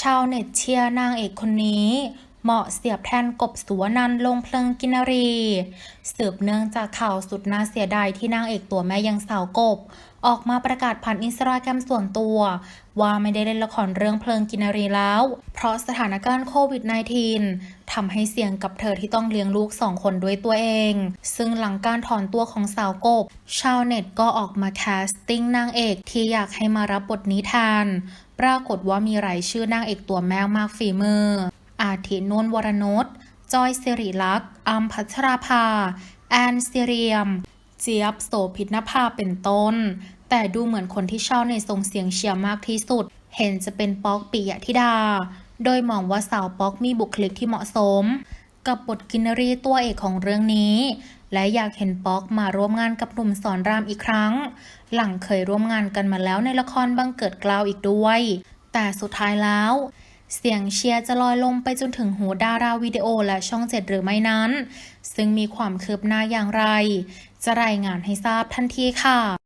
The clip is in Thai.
ชาวเน็ตเชียร์นางเอกคนนี้ เหมาะเสียบแทนกบสุวนันลงเพลิงกินรี สืบเนื่องจากข่าวสุดน่าเสียดายที่นางเอกตัวแม่ยังสาวกบ ออกมาประกาศผ่านอินสตาแกรมส่วนตัว ว่าไม่ได้เล่นละครเรื่องเพลิงกินรีแล้ว เพราะสถานการณ์โควิด -19 ทำให้เสี่ยงกับเธอที่ต้องเลี้ยงลูกสองคนด้วยตัวเอง ซึ่งหลังการถอนตัวของสาวกบ ชาวเน็ตก็ออกมาแคสติ้งนางเอกที่อยากให้มารับบทนี้แทน ปรากฏว่ามีรายชื่อนางเอกตัวแม่มากฝีมือ อาทินุ่นวรนุชจอยสิริลักษณ์อัมพัชราภา แอนซิเรียม เจี๊ยบโสภิตนภาเป็นต้น แต่ดูเหมือนคนที่ชาวเน็ตส่งเสียงเชียร์มากที่สุด เห็นจะเป็นป๊อกปิยะธิดา โดยมองว่าสาวป๊อกมีบุคลิกที่เหมาะสม กับบทกินรีตัวเอกของเรื่องนี้ และอยากเห็นป๊อกมาร่วมงานกับหนุ่มสอนรามอีกครั้ง หลังเคยร่วมงานกันมาแล้วในละครบังเกิดกล้าวอีกด้วย แต่สุดท้ายแล้ว เสียงเชียร์จะลอยลงไปจนถึงหูดาราวิดีโอและช่องเจ็ดหรือไม่นั้น ซึ่งมีความคืบหน้าอย่างไร จะรายงานให้ทราบทันทีค่ะ